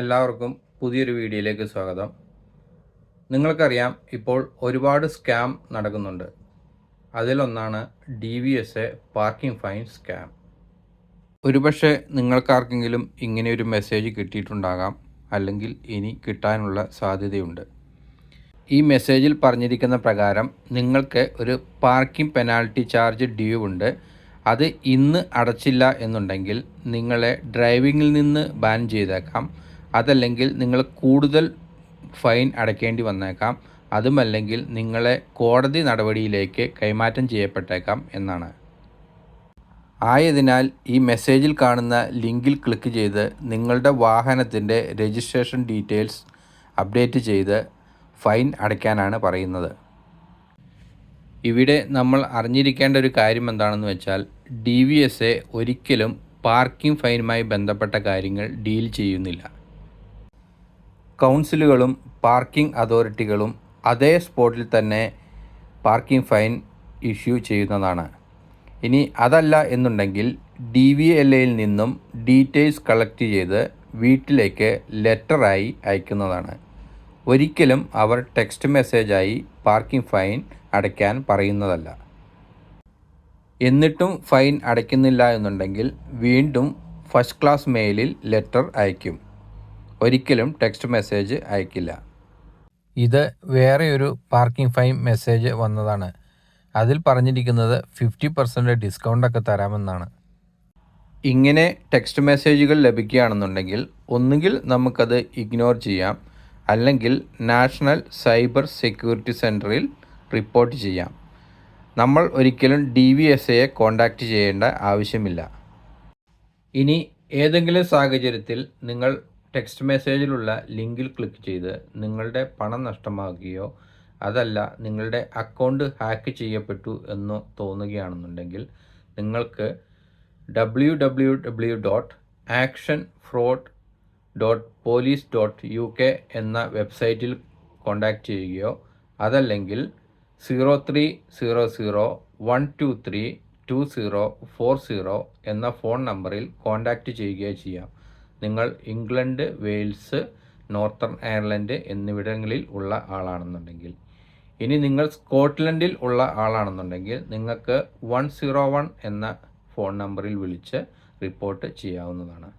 എല്ലാവർക്കും പുതിയൊരു വീഡിയോയിലേക്ക് സ്വാഗതം. നിങ്ങൾക്കറിയാം ഇപ്പോൾ ഒരുപാട് സ്കാം നടക്കുന്നുണ്ട്. അതിലൊന്നാണ് D V S A parking fine scam ഒരുപക്ഷെ നിങ്ങൾക്കാർക്കെങ്കിലും ഇങ്ങനെ ഒരു മെസ്സേജ് കിട്ടിയിട്ടുണ്ടാകാം അല്ലെങ്കിൽ ഇനി കിട്ടാനുള്ള സാധ്യതയുണ്ട്. ഈ മെസ്സേജിൽ പറഞ്ഞിരിക്കുന്ന പ്രകാരം നിങ്ങൾക്ക് ഒരു പാർക്കിംഗ് പെനാൽറ്റി ചാർജ് ഡ്യൂ ഉണ്ട്. അത് ഇന്ന് അടച്ചില്ല എന്നുണ്ടെങ്കിൽ നിങ്ങളെ ഡ്രൈവിങ്ങിൽ നിന്ന് ബാൻ ചെയ്തേക്കാം. അതല്ലെങ്കിൽ നിങ്ങൾ കൂടുതൽ ഫൈൻ അടയ്ക്കേണ്ടി വന്നേക്കാം. അതുമല്ലെങ്കിൽ നിങ്ങളെ കോടതി നടപടിയിലേക്ക് കൈമാറ്റം ചെയ്യപ്പെട്ടേക്കാം എന്നാണ്. ആയതിനാൽ ഈ മെസ്സേജിൽ കാണുന്ന ലിങ്കിൽ ക്ലിക്ക് ചെയ്ത് നിങ്ങളുടെ വാഹനത്തിന്റെ രജിസ്ട്രേഷൻ ഡീറ്റെയിൽസ് അപ്ഡേറ്റ് ചെയ്ത് ഫൈൻ അടയ്ക്കാനാണ് പറയുന്നത്. ഇവിടെ നമ്മൾ അറിഞ്ഞിരിക്കേണ്ട ഒരു കാര്യം എന്താണെന്ന് വെച്ചാൽ ഡി വി എസ് എ ഒരിക്കലും പാർക്കിംഗ് ഫൈനുമായി ബന്ധപ്പെട്ട കാര്യങ്ങൾ ഡീൽ ചെയ്യുന്നില്ല. കൗൺസിലുകളും പാർക്കിംഗ് അതോറിറ്റികളും അതേ സ്പോട്ടിൽ തന്നെ പാർക്കിംഗ് ഫൈൻ ഇഷ്യൂ ചെയ്യുന്നതാണ്. ഇനി അതല്ല എന്നുണ്ടെങ്കിൽ ഡി വി എൽ എയിൽ നിന്നും ഡീറ്റെയിൽസ് കളക്ട് ചെയ്ത് വീട്ടിലേക്ക് ലെറ്ററായി അയക്കുന്നതാണ്. ഒരിക്കലും അവർ ടെക്സ്റ്റ് മെസ്സേജായി പാർക്കിംഗ് ഫൈൻ അടയ്ക്കാൻ പറയുന്നതല്ല. എന്നിട്ടും ഫൈൻ അടയ്ക്കുന്നില്ല എന്നുണ്ടെങ്കിൽ വീണ്ടും ഫസ്റ്റ് ക്ലാസ് മെയിലിൽ ലെറ്റർ അയക്കും ഒരിക്കലും ടെക്സ്റ്റ് മെസ്സേജ് അയക്കില്ല. ഇത് വേറെ ഒരു പാർക്കിംഗ് ഫൈൻ മെസ്സേജ് വന്നതാണ്. അതിൽ പറഞ്ഞിരിക്കുന്നത് ഫിഫ്റ്റി പെർസെന്റ് ഡിസ്കൗണ്ടൊക്കെ തരാമെന്നാണ്. ഇങ്ങനെ ടെക്സ്റ്റ് മെസ്സേജുകൾ ലഭിക്കുകയാണെന്നുണ്ടെങ്കിൽ ഒന്നുകിൽ നമുക്കത് ഇഗ്നോർ ചെയ്യാം. അല്ലെങ്കിൽ നാഷണൽ സൈബർ സെക്യൂരിറ്റി സെന്ററിൽ റിപ്പോർട്ട് ചെയ്യാം. നമ്മൾ ഒരിക്കലും ഡി വി എസ് എയെ കോൺടാക്റ്റ് ചെയ്യേണ്ട ആവശ്യമില്ല. ഇനി ഏതെങ്കിലും സാഹചര്യത്തിൽ നിങ്ങൾ ടെക്സ്റ്റ് മെസ്സേജിലുള്ള ലിങ്കിൽ ക്ലിക്ക് ചെയ്ത് നിങ്ങളുടെ പണം നഷ്ടമാകുകയോ അതല്ല നിങ്ങളുടെ അക്കൗണ്ട് ഹാക്ക് ചെയ്യപ്പെട്ടു എന്നോ തോന്നുകയാണെന്നുണ്ടെങ്കിൽ നിങ്ങൾക്ക് W W W dot action fraud dot police dot U K എന്ന വെബ്സൈറ്റിൽ കോൺടാക്റ്റ് ചെയ്യുകയോ അതല്ലെങ്കിൽ zero three zero zero one two three two zero four zero എന്ന ഫോൺ നമ്പറിൽ കോൺടാക്റ്റ് ചെയ്യുകയോ ചെയ്യാം. നിങ്ങൾ ഇംഗ്ലണ്ട് വെയിൽസ് നോർത്തേൺ അയർലൻഡ് എന്നിവിടങ്ങളിൽ ഉള്ള ആളാണെന്നുണ്ടെങ്കിൽ. ഇനി നിങ്ങൾ സ്കോട്ട്ലൻഡിൽ ഉള്ള ആളാണെന്നുണ്ടെങ്കിൽ നിങ്ങൾക്ക് വൺ സീറോ വൺ എന്ന ഫോൺ നമ്പറിൽ വിളിച്ച് റിപ്പോർട്ട് ചെയ്യാവുന്നതാണ്.